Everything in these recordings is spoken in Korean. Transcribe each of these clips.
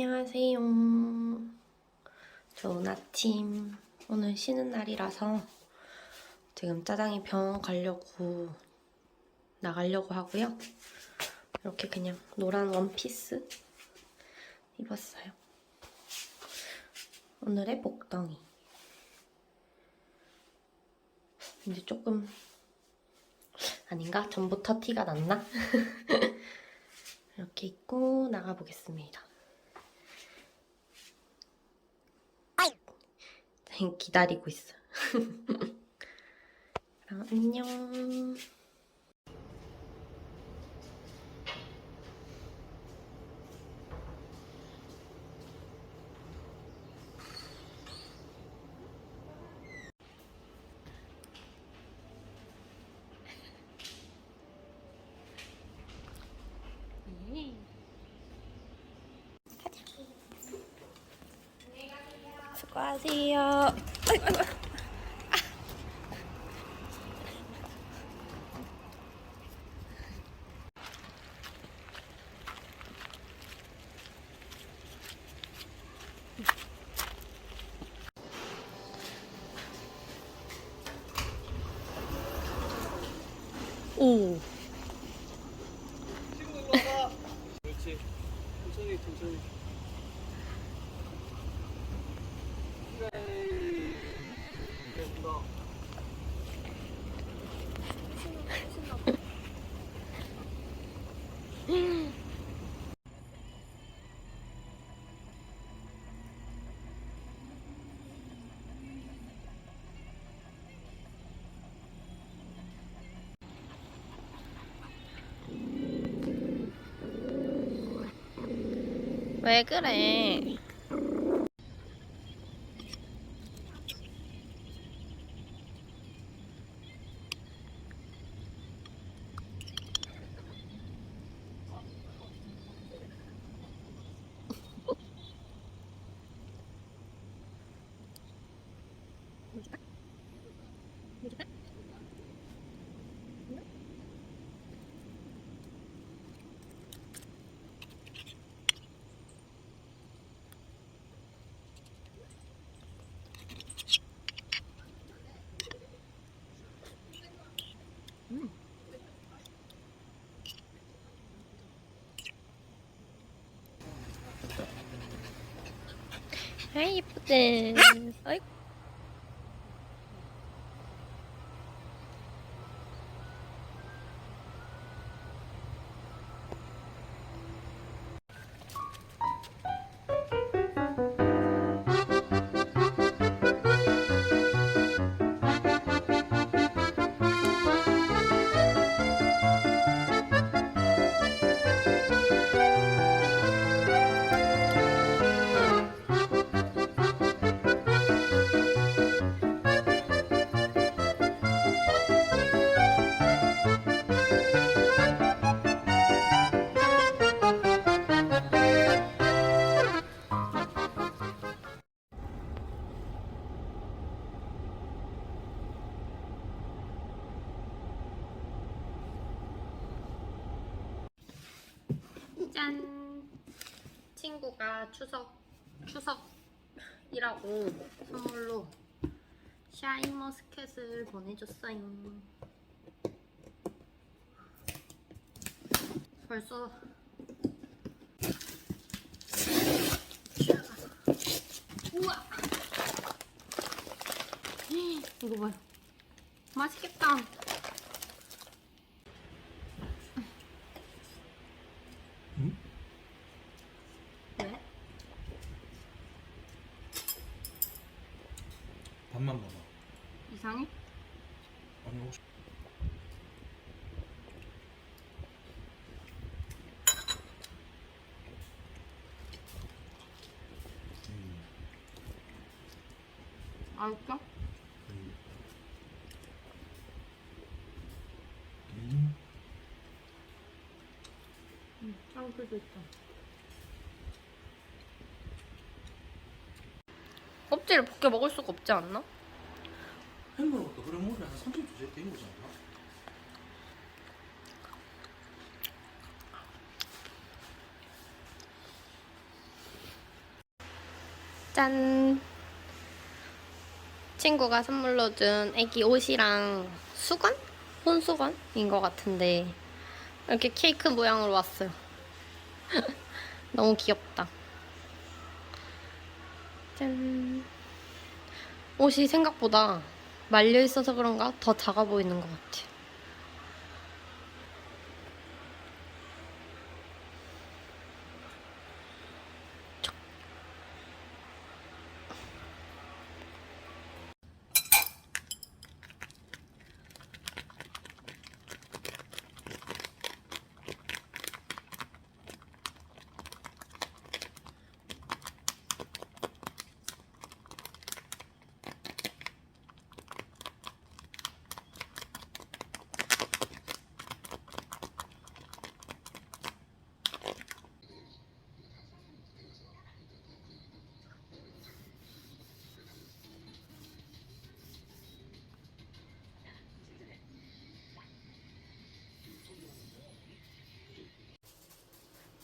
안녕하세요. 좋은 아침. 오늘 쉬는 날이라서 지금 짜장이 병원 가려고 나가려고 하고요. 이렇게 그냥 노란 원피스 입었어요. 오늘의 복덩이. 근데 조금 아닌가? 전부터 티가 났나? 이렇게 입고 나가보겠습니다. 기다리고 있어. 그럼 안녕. 수고하세요. 아이고, 아이고. 오. 그렇지. 천천히 천천히. 왜 그래? 아이 예쁘대. 아이. 짠! 친구가 추석, 추석이라고 선물로 샤인머스켓을 보내줬어요. 벌써 우와! 이거 봐요. 맛있겠다. 왜? 밥만 먹어. 이상해? 아니 혹시 알았어? 음. 응, 짱풀도 있다. 껍질을 벗겨 먹을 수가 없지 않나? 햄버거도 그래 먹으면 한 30초 된 거지 않나? 짠! 친구가 선물로 준 애기 옷이랑 수건? 혼수건인 것 같은데 이렇게 케이크 모양으로 왔어요. 너무 귀엽다. 짠! 옷이 생각보다 말려 있어서 그런가 더 작아 보이는 것 같아요.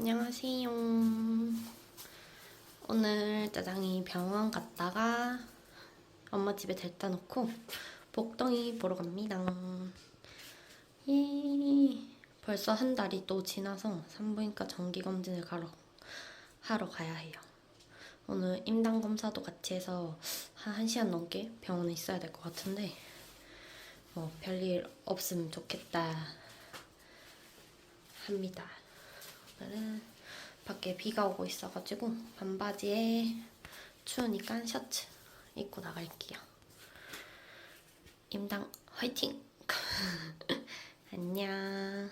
안녕하세요. 오늘 짜장이 병원 갔다가 엄마 집에 데려다 놓고 복덩이 보러 갑니다. 예. 벌써 한 달이 또 지나서 산부인과 정기검진을 가러 하러 가야 해요. 오늘 임당 검사도 같이 해서 한 1시간 넘게 병원에 있어야 될 것 같은데 뭐 별일 없으면 좋겠다 합니다. 오늘은 밖에 비가 오고 있어가지고 반바지에 추우니까 셔츠 입고 나갈게요. 임당 화이팅! 안녕.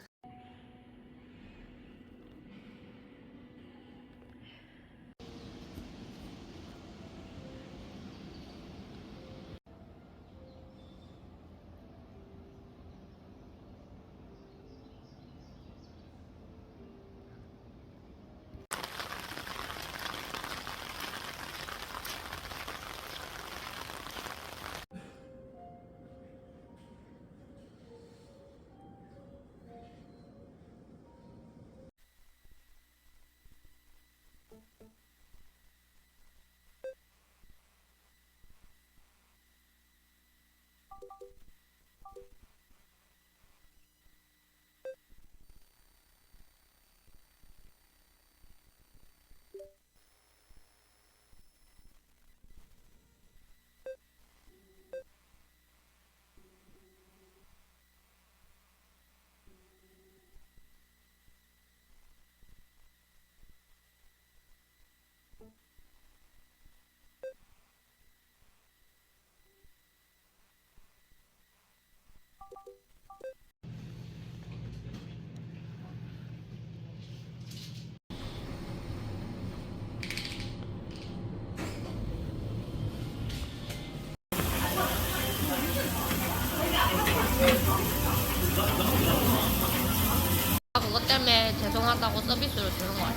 그것 때문에 죄송하다고 서비스로 주는 거 같아.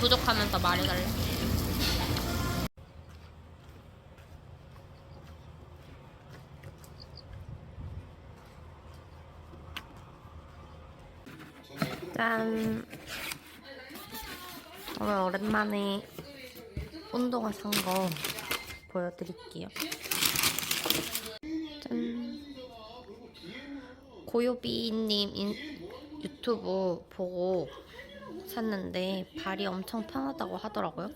부족하면 더 말해달래. 짠. 오늘 오랜만에 운동화 산 거 보여드릴게요. 짠. 고요비님 인, 유튜브 보고 샀는데 발이 엄청 편하다고 하더라고요.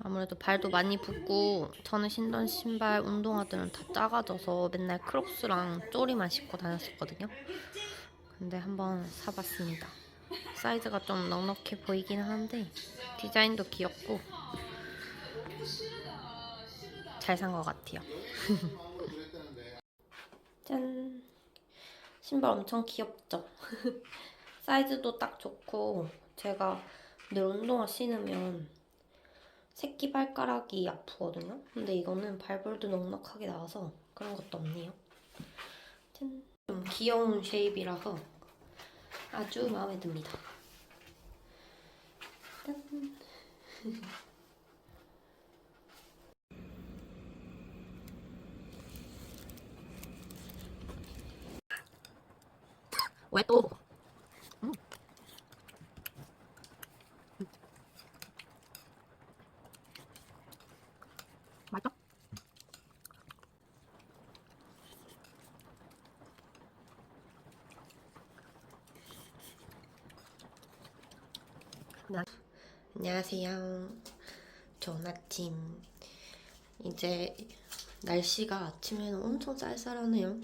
아무래도 발도 많이 붓고 저는 신던 신발 운동화들은 다 작아져서 맨날 크록스랑 쪼리만 신고 다녔었거든요. 근데 한번 사봤습니다. 사이즈가 좀 넉넉해 보이긴 하는데 디자인도 귀엽고 잘 산 것 같아요. 짠! 신발 엄청 귀엽죠? 사이즈도 딱 좋고 제가 늘 운동화 신으면 새끼 발가락이 아프거든요. 근데 이거는 발볼도 넉넉하게 나와서 그런 것도 없네요. 짠. 좀 귀여운 쉐입이라서 아주 마음에 듭니다. 짠. 왜 또? 맛있어? 안녕하세요. 좋은 아침. 이제 날씨가 아침에는 엄청 쌀쌀하네요.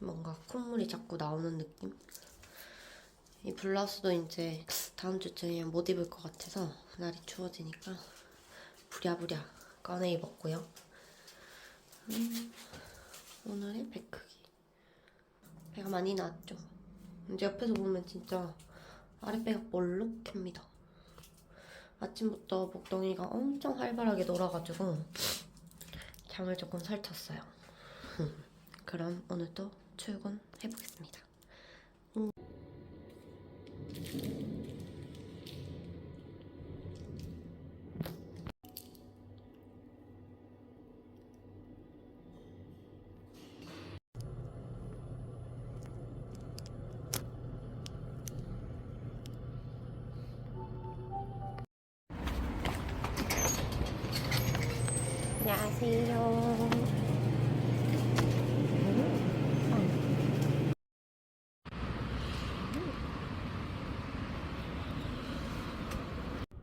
뭔가 콧물이 자꾸 나오는 느낌? 이 블라우스도 이제 다음 주쯤이면 못 입을 것 같아서 날이 추워지니까 부랴부랴 꺼내 입었고요. 음, 오늘의 배 크기. 배가 많이 나왔죠? 이제 옆에서 보면 진짜 아랫배가 볼록합니다. 아침부터 목동이가 엄청 활발하게 놀아가지고 잠을 조금 설쳤어요. 그럼 오늘도 출근해보겠습니다. 안녕하세요.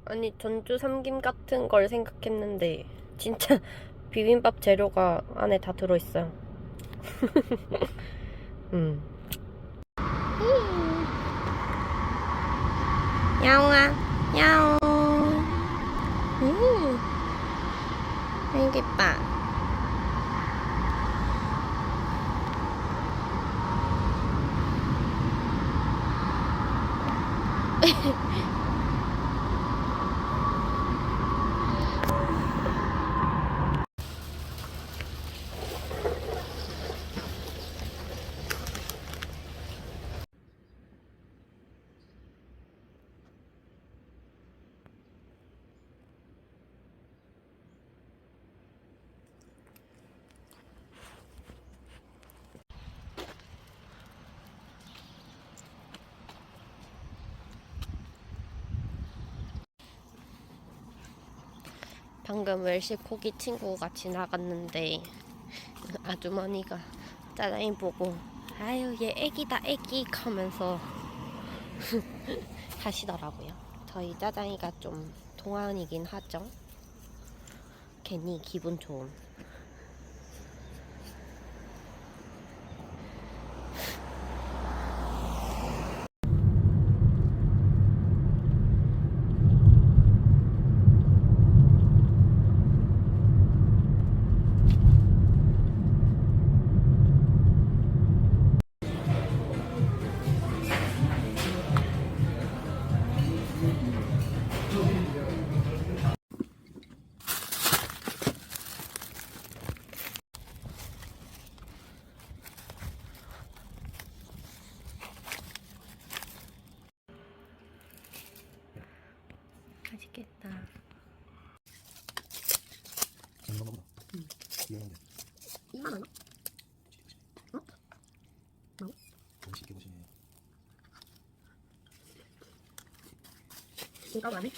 아니 전주 삼김 같은 걸 생각했는데 진짜 비빔밥 재료가 안에 다 들어있어요. 음. 야옹아, 야옹. 음. 아이고 예뻐. 방금 웰시코기 친구가 지나갔는데 아주머니가 짜장이 보고 아유 얘 애기다 애기 하면서 하시더라고요. 저희 짜장이가 좀 동안이긴 하죠. 괜히 기분 좋음. 맛있겠다. 먹는 거보다. 귀여운데 2만 원? 멋있게 보시네요 이거 많이?